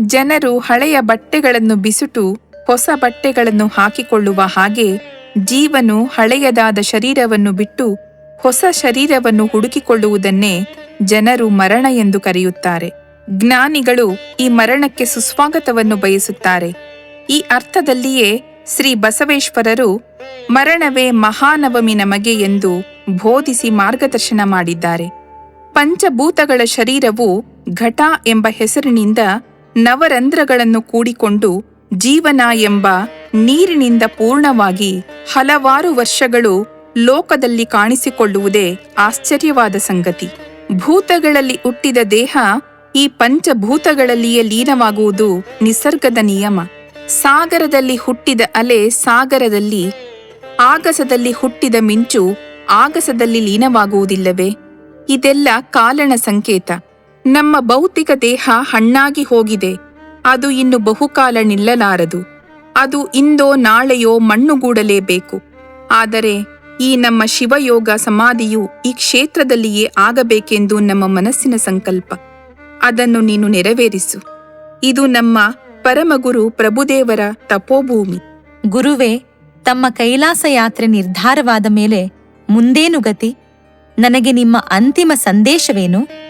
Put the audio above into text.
ಜನರು ಹಳೆಯ ಬಟ್ಟೆಗಳನ್ನು ಬಿಸುಟು, ಹೊಸ ಬಟ್ಟೆಗಳನ್ನು ಹಾಕಿಕೊಳ್ಳುವ ಹಾಗೆ ಜೀವನು ಹಳೆಯದಾದ ಶರೀರವನ್ನು ಬಿಟ್ಟು ಹೊಸ ಶರೀರವನ್ನು ಹುಡುಕಿಕೊಳ್ಳುವುದನ್ನೇ ಜನರು ಮರಣ ಎಂದು ಕರೆಯುತ್ತಾರೆ. ಜ್ಞಾನಿಗಳು ಈ ಮರಣಕ್ಕೆ ಸುಸ್ವಾಗತವನ್ನು ಬಯಸುತ್ತಾರೆ. ಈ ಅರ್ಥದಲ್ಲಿಯೇ ಶ್ರೀ ಬಸವೇಶ್ವರರು ಮರಣವೇ ಮಹಾನವಮಿ ನಮಗೆ ಎಂದು ಬೋಧಿಸಿ ಮಾರ್ಗದರ್ಶನ ಮಾಡಿದ್ದಾರೆ. ಪಂಚಭೂತಗಳ ಶರೀರವು ಘಟ ಎಂಬ ಹೆಸರಿನಿಂದ ನವರಂಧ್ರಗಳನ್ನು ಕೂಡಿಕೊಂಡು ಜೀವನ ಎಂಬ ನೀರಿನಿಂದ ಪೂರ್ಣವಾಗಿ ಹಲವಾರು ವರ್ಷಗಳು ಲೋಕದಲ್ಲಿ ಕಾಣಿಸಿಕೊಳ್ಳುವುದೇ ಆಶ್ಚರ್ಯವಾದ ಸಂಗತಿ. ಭೂತಗಳಲ್ಲಿ ಹುಟ್ಟಿದ ದೇಹ ಈ ಪಂಚಭೂತಗಳಲ್ಲಿಯೇ ಲೀನವಾಗುವುದು ನಿಸರ್ಗದ ನಿಯಮ. ಸಾಗರದಲ್ಲಿ ಹುಟ್ಟಿದ ಅಲೆ ಸಾಗರದಲ್ಲಿ, ಆಗಸದಲ್ಲಿ ಹುಟ್ಟಿದ ಮಿಂಚು ಆಗಸದಲ್ಲಿ ಲೀನವಾಗುವುದಿಲ್ಲವೇ? ಇದೆಲ್ಲ ಕಾಲನ ಸಂಕೇತ. ನಮ್ಮ ಭೌತಿಕ ದೇಹ ಹಣ್ಣಾಗಿ ಹೋಗಿದೆ. ಅದು ಇನ್ನು ಬಹುಕಾಲ ನಿಲ್ಲಲಾರದು. ಅದು ಇಂದೋ ನಾಳೆಯೋ ಮಣ್ಣುಗೂಡಲೇಬೇಕು. ಆದರೆ ಈ ನಮ್ಮ ಶಿವಯೋಗ ಸಮಾಧಿಯು ಈ ಕ್ಷೇತ್ರದಲ್ಲಿಯೇ ಆಗಬೇಕೆಂದು ನಮ್ಮ ಮನಸ್ಸಿನ ಸಂಕಲ್ಪ. ಅದನ್ನು ನೀನು ನೆರವೇರಿಸು. ಇದು ನಮ್ಮ ಪರಮಗುರು ಪ್ರಭುದೇವರ ತಪೋಭೂಮಿ. ಗುರುವೇ, ತಮ್ಮ ಕೈಲಾಸ ಯಾತ್ರೆ ನಿರ್ಧಾರವಾದ ಮೇಲೆ ಮುಂದೇನು ಗತಿ? ನನಗೆ ನಿಮ್ಮ ಅಂತಿಮ ಸಂದೇಶವೇನು?